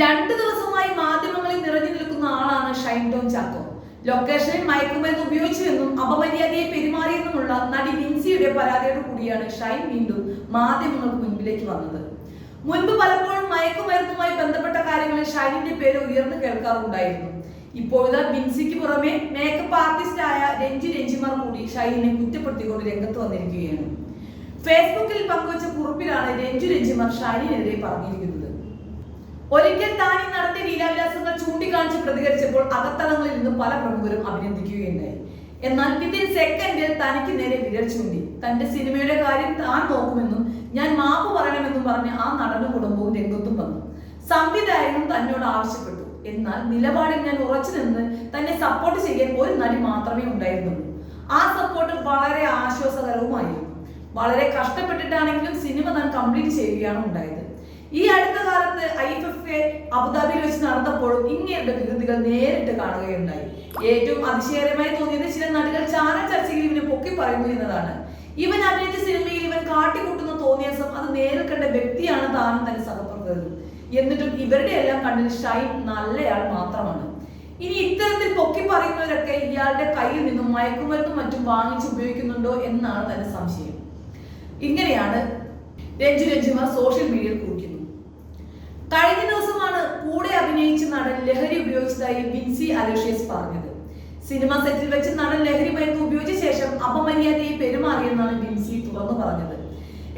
രണ്ട് ദിവസമായി മാധ്യമങ്ങളിൽ നിറഞ്ഞു നിൽക്കുന്ന ആളാണ് ഷൈൻ ടോം ചാക്കോ. ലൊക്കേഷനിൽ മയക്കുമരുന്ന് ഉപയോഗിച്ചുവെന്നും അപമര്യാദയെ പെരുമാറിയെന്നുമുള്ള നടി വിൻസിയുടെ പരാതിയോട് കൂടിയാണ് ഷൈൻ വീണ്ടും മാധ്യമങ്ങൾക്ക് മുൻപിലേക്ക് വന്നത്. മുൻപ് പലപ്പോഴും മയക്കുമരുന്നുമായി ബന്ധപ്പെട്ട കാര്യങ്ങളിൽ ഷൈനിന്റെ പേര് ഉയർന്നു കേൾക്കാറുണ്ടായിരുന്നു. ഇപ്പോഴത്തെ ബിൻസിക്ക് പുറമെ മേക്കപ്പ് ആർട്ടിസ്റ്റായ രഞ്ജി രഞ്ജിമാർ കൂടി ഷൈനിനെ കുറ്റപ്പെടുത്തിക്കൊണ്ട് രംഗത്ത് വന്നിരിക്കുകയാണ്. ഫേസ്ബുക്കിൽ പങ്കുവച്ച കുറിപ്പിലാണ് രഞ്ജു രഞ്ജിമാർ ഷൈനിനെതിരെ പറഞ്ഞിരിക്കുന്നത്. ഒരിക്കൽ താൻ ഈ നടത്തിയ ലീലാവിലാസങ്ങൾ ചൂണ്ടിക്കാണിച്ച് പ്രതികരിച്ചപ്പോൾ അകത്തളങ്ങളിൽ നിന്ന് പല പ്രമുഖരും അഭിനന്ദിക്കുകയുണ്ടായി. എന്നാൽ വിതിൻ സെക്കൻഡിൽ തനിക്ക് നേരെ വിരൽ ചൂണ്ടി തന്റെ സിനിമയുടെ കാര്യം താൻ നോക്കുമെന്നും ഞാൻ മാപ്പ് പറയണമെന്നും പറഞ്ഞ് ആ നടനും കുടുംബവും രംഗത്തും വന്നു. സംവിധായകനും തന്നോട് ആവശ്യപ്പെട്ടു. എന്നാൽ നിലപാടിൽ ഞാൻ ഉറച്ചു നിന്ന് തന്നെ സപ്പോർട്ട് ചെയ്യാൻ ഒരു നടി മാത്രമേ ഉണ്ടായിരുന്നുള്ളൂ. ആ സപ്പോർട്ട് വളരെ ആശ്വാസകരവുമായിരുന്നു. വളരെ കഷ്ടപ്പെട്ടിട്ടാണെങ്കിലും സിനിമ താൻ കംപ്ലീറ്റ് ചെയ്യുകയാണ് ഉണ്ടായത്. ഈ അടുത്ത കാലത്ത് ഐ എഫ് എഫ് എ അബുദാബിയിൽ വെച്ച് നടന്നപ്പോഴും ഇങ്ങനെയുള്ള വികൃതികൾ നേരിട്ട് കാണുകയുണ്ടായി. ഏറ്റവും അതിശയകരമായി തോന്നിയത് ചില നടികൾ ചാനൽ ചർച്ചയിൽ ഇവനെ പൊക്കി പറയുന്നു എന്നതാണ്. ഇവൻ അഭിനയിച്ച സിനിമയിൽ ഇവൻ കാട്ടിക്കൂട്ടുന്ന തോന്നിയാസം അത് നേരിൽ കണ്ട വ്യക്തിയാണ് താനും തന്നെ സഹപ്രവർത്തകരും എന്നിട്ടും ഇവരുടെ എല്ലാം കണ്ണിന് ഷൈൻ നല്ലയാൾ മാത്രമാണ്. ഇനി ഇത്തരത്തിൽ പൊക്കി പറയുന്നവരൊക്കെ ഇയാളുടെ കയ്യിൽ നിന്നും മയക്കുമരുന്നും മറ്റും വാങ്ങിച്ച് ഉപയോഗിക്കുന്നുണ്ടോ എന്നാണ് തന്റെ സംശയം. ഇങ്ങനെയാണ് രഞ്ജു രഞ്ജുമാർ സോഷ്യൽ മീഡിയയിൽ കുറിക്കുന്നു കഴിഞ്ഞ ദിവസമാണ് കൂടെ അഭിനയിച്ച നടൻ ലഹരി ഉപയോഗിച്ചതായി വിൻസി അലോഷ്യസ് പറഞ്ഞത്. സിനിമ സെറ്റിൽ വെച്ച് നടൻ ലഹരി മരുന്ന് ഉപയോഗിച്ച ശേഷം അപമര്യാദയെ പെരുമാറിയെന്നാണ് വിൻസി തുറന്നു പറഞ്ഞത്.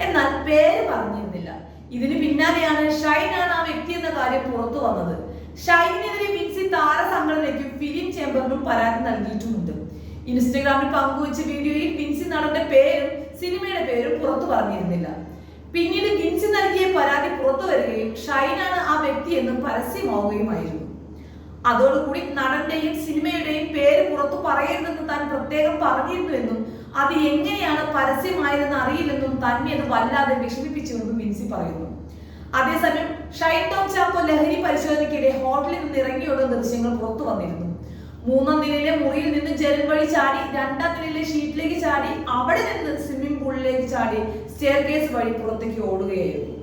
എന്നാൽ പേര് പറഞ്ഞിരുന്നില്ല. ഇതിന് പിന്നാലെയാണ് ആണ് ആ വ്യക്തി എന്ന കാര്യം പുറത്തു വന്നത്. ഷൈനെതിരെ വിൻസി താരസംഘടനയ്ക്കും ഫിലിം ചേംബറിനും പരാതി നൽകിയിട്ടുമുണ്ട്. ഇൻസ്റ്റഗ്രാമിൽ പങ്കുവച്ച വീഡിയോയിൽ വിൻസി നടന്റെ പേരും സിനിമയുടെ പേരും പുറത്തു പറഞ്ഞിരുന്നില്ല. പിന്നീട് ഗിൻസ് നൽകിയ പരാതി പുറത്തു വരികയും ഷൈനാണ് ആ വ്യക്തി എന്ന് പരസ്യമാവുകയുമായിരുന്നു. അതോടുകൂടി നടന്റെയും സിനിമയുടെയും പേര് പുറത്തു പറയരുതെന്ന് താൻ പ്രത്യേകം പറഞ്ഞിരുന്നുവെന്നും അത് എങ്ങനെയാണ് പരസ്യമായതെന്ന് അറിയില്ലെന്നും തന്നെ അത് വല്ലാതെ വിഷമിപ്പിച്ചുവെന്നും മിൻസി പറയുന്നു. അതേസമയം ഷൈൻ ടോം ചാക്കോ ലഹരി പരിശോധനയ്ക്കിടെ ഹോട്ടലിൽ നിന്ന് ഇറങ്ങിയുള്ള ദൃശ്യങ്ങൾ പുറത്തു വന്നിരുന്നു. മൂന്നാം നിലയിലെ മുറിയിൽ നിന്ന് ജനൽ വഴി ചാടി രണ്ടാം നിലയിലെ ഷീറ്റിലേക്ക് ചാടി അവിടെ നിന്ന് ചാടി സ്റ്റെയർ കേസ് വഴി പുറത്തേക്ക് ഓടുകയായിരുന്നു.